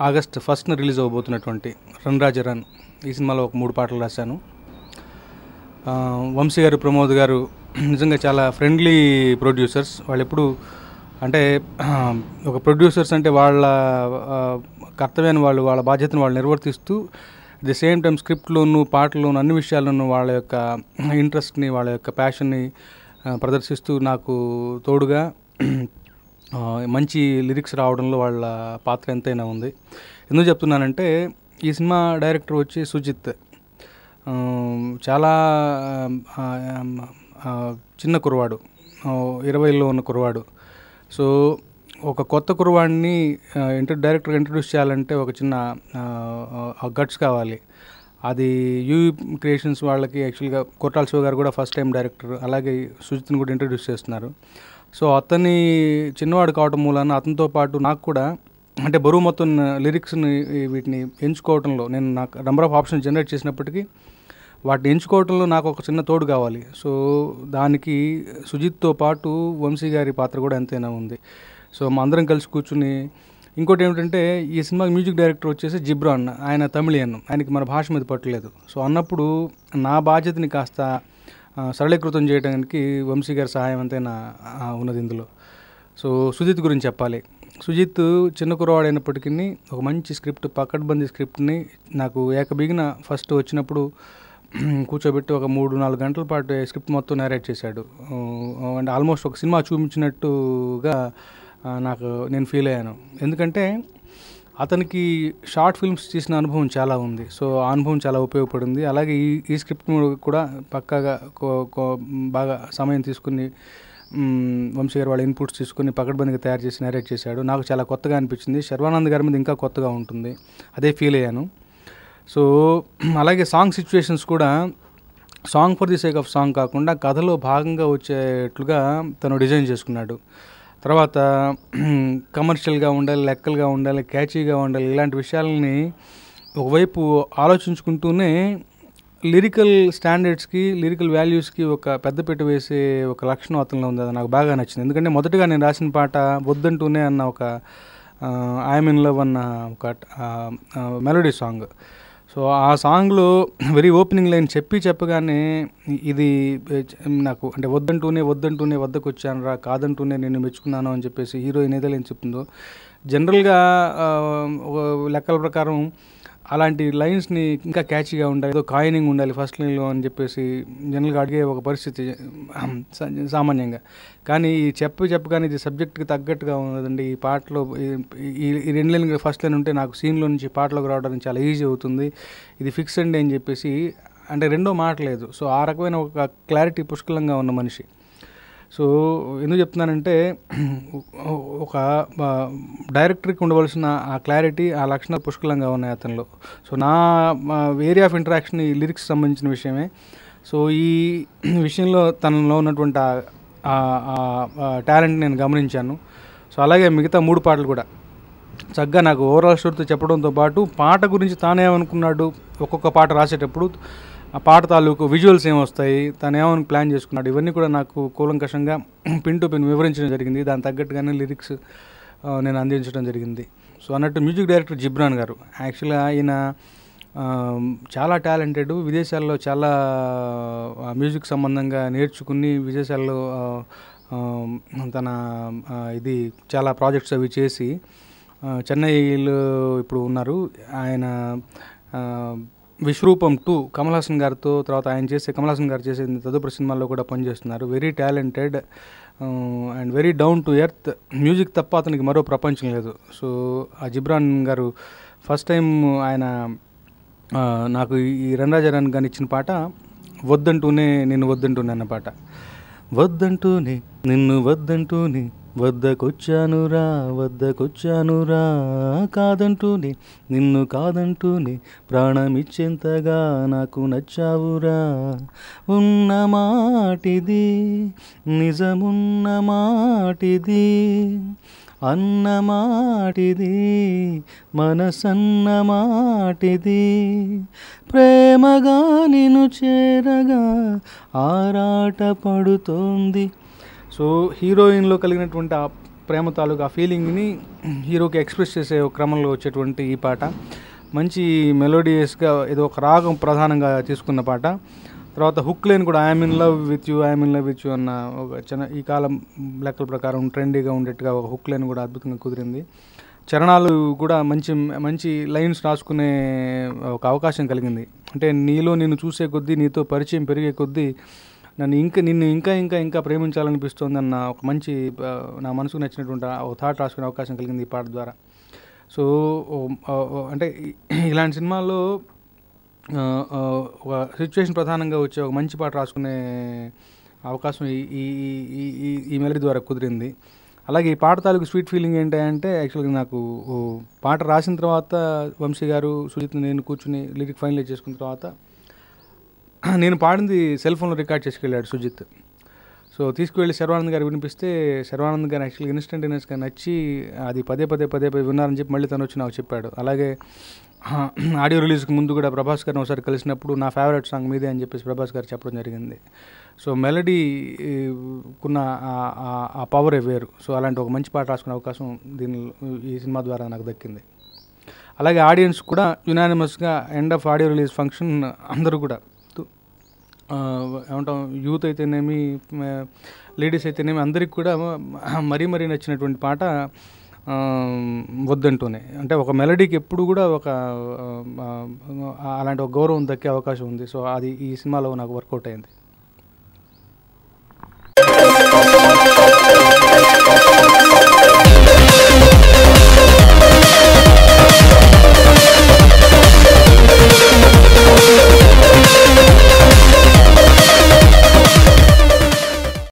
August ఫస్ట్న release అవ్వబోతున్నటువంటి run Raja run ఈ సినిమాలో ఒక మూడు పాటలు రాశాను. వంశీ గారు ప్రమోద్ గారు నిజంగా చాలా ఫ్రెండ్లీ ప్రొడ్యూసర్స్. వాళ్ళు ఎప్పుడు అంటే ఒక ప్రొడ్యూసర్స్ అంటే వాళ్ళ కర్తవ్యాన్ని వాళ్ళు వాళ్ళ బాధ్యతను వాళ్ళు నిర్వర్తిస్తూ ది సేమ్ టైం స్క్రిప్ట్లోను పాటలోను అన్ని విషయాల్లోనూ వాళ్ళ యొక్క ఇంట్రెస్ట్ని వాళ్ళ యొక్క ప్యాషన్ని ప్రదర్శిస్తూ నాకు తోడుగా మంచి లిరిక్స్ రావడంలో వాళ్ళ పాత్ర ఎంతైనా ఉంది. ఎందుకు చెప్తున్నానంటే ఈ సినిమా డైరెక్టర్ వచ్చి సుజిత్ చాలా చిన్న కురవాడు ఇరవైలో ఉన్న కురవాడు. సో ఒక కొత్త కురవాడిని ఇంటర్ డైరెక్టర్గా ఇంట్రడ్యూస్ చేయాలంటే ఒక చిన్న గట్స్ కావాలి. అది యూ క్రియేషన్స్ వాళ్ళకి యాక్చువల్గా కొట్టాల శివ గారు కూడా ఫస్ట్ టైం డైరెక్టర్ అలాగే సుజిత్ని కూడా ఇంట్రడ్యూస్ చేస్తున్నారు. సో అతని చిన్నవాడు కావటం మూలాన అతనితో పాటు నాకు కూడా అంటే బరువు మొత్తం లిరిక్స్ని వీటిని ఎంచుకోవడంలో నేను నాకు నెంబర్ ఆఫ్ ఆప్షన్స్ జనరేట్ చేసినప్పటికీ వాటిని ఎంచుకోవడంలో నాకు ఒక చిన్న తోడు కావాలి. సో దానికి సుజిత్తో పాటు వంశీ గారి పాత్ర కూడా ఎంతైనా ఉంది. సో మా అందరం కలిసి కూర్చుని ఇంకోటి ఏమిటంటే ఈ సినిమాకి మ్యూజిక్ డైరెక్టర్ వచ్చేసి జిబ్రాన్ ఆయన తమిళియన్ ఆయనకి మన భాష మీద పట్టలేదు సో అన్నప్పుడు నా బాధ్యతని కాస్త సరళీకృతం చేయడానికి వంశీ గారి సహాయం అంతైనా ఉన్నది ఇందులో. సో సుజిత్ గురించి చెప్పాలి. సుజిత్ చిన్న కురవాడైనప్పటికీ ఒక మంచి స్క్రిప్ట్ పకడ్బందీ స్క్రిప్ట్ని నాకు ఏకబిగిన ఫస్ట్ వచ్చినప్పుడు కూర్చోబెట్టి ఒక మూడు నాలుగు గంటల పాటు స్క్రిప్ట్ మొత్తం నేరేట్ చేశాడు. అండ్ ఆల్మోస్ట్ ఒక సినిమా చూపించినట్టుగా నాకు నేను ఫీల్ అయ్యాను. ఎందుకంటే అతనికి షార్ట్ ఫిల్మ్స్ చేసిన అనుభవం చాలా ఉంది. సో ఆ అనుభవం చాలా ఉపయోగపడింది. అలాగే ఈ ఈ స్క్రిప్ట్ కూడా పక్కాగా కో- కో- బాగా సమయం తీసుకుని వంశీగారు వాళ్ళ ఇన్పుట్స్ తీసుకుని పకడ్బందీగా తయారు చేసి నేరేట్ చేశాడు. నాకు చాలా కొత్తగా అనిపించింది. శర్వానంద్ గారి మీద ఇంకా కొత్తగా ఉంటుంది. అదే ఫీల్ అయ్యాను. సో అలాగే సాంగ్ సిచ్యువేషన్స్ కూడా song for the sake of song కాకుండా కథలో భాగంగా వచ్చేట్లుగా తను డిజైన్ చేసుకున్నాడు. తర్వాత కమర్షియల్గా ఉండాలి లెక్కలుగా ఉండాలి క్యాచీగా ఉండాలి ఇలాంటి విషయాలని ఒకవైపు ఆలోచించుకుంటూనే లిరికల్ స్టాండర్డ్స్కి లిరికల్ వాల్యూస్కి ఒక పెద్దపీట వేసే ఒక లక్షణం అతనిలో ఉంది. అది నాకు బాగా నచ్చింది. ఎందుకంటే మొదటగా నేను రాసిన పాట వద్దంటూనే అన్న ఒక ఐఎమ్ ఇన్ లవ్ అన్న ఒక మెలోడీ సాంగ్ సో ఆ సాంగ్లో వెరీ ఓపెనింగ్ లైన్ చెప్పి చెప్పగానే ఇది నాకు అంటే వద్దంటూనే వద్దంటూనే వద్దకు వచ్చాను రా కాదంటూనే నేను మెచ్చుకున్నాను అని చెప్పేసి హీరోయిన్ ఏదో ఏం చెప్తుందో జనరల్గా లెక్కల ప్రకారం అలాంటి లైన్స్ని ఇంకా క్యాచీగా ఉండాలి. ఏదో కాయినింగ్ ఉండాలి ఫస్ట్ లైన్లో అని చెప్పేసి జనరల్గా అడిగే ఒక పరిస్థితి సామాన్యంగా. కానీ ఈ చెప్పు చెప్పగానే ఇది సబ్జెక్ట్కి తగ్గట్టుగా ఉన్నదండి. ఈ పాటలో ఈ- ఈ రెండు లైన్ ఫస్ట్ లైన్ ఉంటే నాకు సీన్లో నుంచి పాటలోకి రావడానికి చాలా ఈజీ అవుతుంది. ఇది ఫిక్స్ అండి అని చెప్పేసి అంటే రెండో మాట లేదు. సో ఆ రకమైన ఒక క్లారిటీ పుష్కలంగా ఉన్న మనిషి. సో ఎందుకు చెప్తున్నానంటే ఒక డైరెక్టర్కి ఉండవలసిన ఆ క్లారిటీ ఆ లక్షణాలు పుష్కలంగా ఉన్నాయి అతనిలో. సో నా ఏరియా ఆఫ్ ఇంటరాక్షన్ ఈ లిరిక్స్ సంబంధించిన విషయమే. సో ఈ విషయంలో తనలో ఉన్నటువంటి టాలెంట్ నేను గమనించాను. సో అలాగే మిగతా మూడు పాటలు కూడా. చక్కగా నాకు ఓవరాల్ స్టోరీతో చెప్పడంతో పాటు పాట గురించి తానేమనుకున్నాడు ఒక్కొక్క పాట రాసేటప్పుడు. ఆ పాట తాలూకు విజువల్స్ ఏమొస్తాయి తను ఏమని ప్లాన్ చేసుకున్నాడు? ఇవన్నీ కూడా నాకు కూలంకషంగా పిన్ టు పిన్ వివరించడం జరిగింది. దాని తగ్గట్టుగానే లిరిక్స్ నేను అందించడం జరిగింది. సో అన్నట్టు మ్యూజిక్ డైరెక్టర్ జిబ్రాన్ గారు. యాక్చువల్గా ఆయన చాలా టాలెంటెడ్ విదేశాల్లో చాలా మ్యూజిక్ సంబంధంగా నేర్చుకుని విదేశాల్లో తన ఇది చాలా ప్రాజెక్ట్స్ అవి చేసి చెన్నైలో ఇప్పుడు ఉన్నారు. ఆయన విశ్వరూపం టూ కమల్ హాసన్ గారితో తర్వాత ఆయన చేసే కమల్ హాసన్ గారు చేసే తదుపరి సినిమాల్లో కూడా పనిచేస్తున్నారు. Very talented and very down to earth music తప్ప అతనికి మరో ప్రపంచం లేదు. సో ఆ జిబ్రాన్ గారు ఫస్ట్ టైం ఆయన uh, నాకు ఈ రణరాజారాన్ గారు ఇచ్చిన పాట వద్దంటూనే నిన్ను వద్దంటూనే అన్న పాట. వద్దంటూనే నిన్ను వద్దంటూనే వద్దకొచ్చానురా వద్దకొచ్చానురా కాదంటూనే నిన్ను కాదంటూనే ప్రాణమిచ్చేంతగా నాకు నచ్చావురా ఉన్న మాటిది నిజమున్న మాటిది అన్న మాటిది మనసన్న మాటిది. ప్రేమగా నిన్ను చేరగా ఆరాట పడుతోంది సో హీరోయిన్లో కలిగినటువంటి ఆ ప్రేమ తాలూకు ఆ ఫీలింగ్ని హీరోకి ఎక్స్ప్రెస్ చేసే ఒక క్రమంలో వచ్చేటువంటి ఈ పాట. మంచి మెలోడియస్గా ఏదో ఒక రాగం ప్రధానంగా తీసుకున్న పాట. తర్వాత హుక్ లైన్ కూడా I'm in love with you I'm in love with you అన్న ఒక చిన్న ఈ కాలం లెక్కల ప్రకారం ట్రెండీగా ఉండేట్టుగా ఒక హుక్ లైన్ కూడా అద్భుతంగా కుదిరింది. చరణాలు కూడా మంచి మంచి లైన్స్ రాసుకునే ఒక అవకాశం కలిగింది. అంటే నీలో నేను చూసే కొద్దీ నీతో పరిచయం పెరిగే కొద్దీ నన్ను ఇంకా నిన్ను ఇంకా ఇంకా ఇంకా ప్రేమించాలనిపిస్తుంది అన్న ఒక మంచి నా మనసుకు నచ్చినటువంటి ఒక థాట్ రాసుకునే అవకాశం కలిగింది ఈ పాట ద్వారా. సో అంటే ఇలాంటి సినిమాల్లో ఒక సిచ్యువేషన్ ప్రధానంగా వచ్చే ఒక మంచి పాట రాసుకునే అవకాశం ఈ ఈ ఈ- ఈ ఈ- మెలడీ ద్వారా కుదిరింది. అలాగే ఈ పాట తాలూకు స్వీట్ ఫీలింగ్ ఏంటంటే యాక్చువల్గా నాకు పాట రాసిన తర్వాత వంశీ గారు సుజిత్ నేను కూర్చుని లిరిక్ ఫైనలైజ్ చేసుకున్న తర్వాత నేను పాడింది సెల్ ఫోన్లో రికార్డ్ చేసుకెళ్ళాడు సుజిత్. సో తీసుకువెళ్ళి శర్వానంద్ గారు వినిపిస్తే శర్వానంద్ గారు యాక్చువల్గా ఇన్స్టంటేనియస్గా నచ్చి అది పదే పదే పదే పదే విన్నారని చెప్పి మళ్ళీ తను వచ్చి నాకు చెప్పాడు. అలాగే ఆడియో రిలీజ్కి ముందు కూడా ప్రభాస్ గారిని ఒకసారి కలిసినప్పుడు నా ఫేవరెట్ సాంగ్ మీదే అని చెప్పేసి ప్రభాస్ గారు చెప్పడం జరిగింది. సో మెలడీ కున్న ఆ- పవరే వేరు. సో అలాంటి ఒక మంచి పాట రాసుకునే అవకాశం దీని ఈ సినిమా ద్వారా నాకు దక్కింది. అలాగే ఆడియన్స్ కూడా యునానిమస్గా end of audio release function అందరూ కూడా ఏమంటాం యూత్ అయితేనేమి లేడీస్ అయితేనేమి అందరికి కూడా మరీ మరీ నచ్చినటువంటి పాట వద్దంటూనే. అంటే ఒక మెలడీకి ఎప్పుడు కూడా ఒక అలాంటి ఒక గౌరవం దక్కే అవకాశం ఉంది. సో అది ఈ సినిమాలో నాకు వర్కౌట్ అయింది.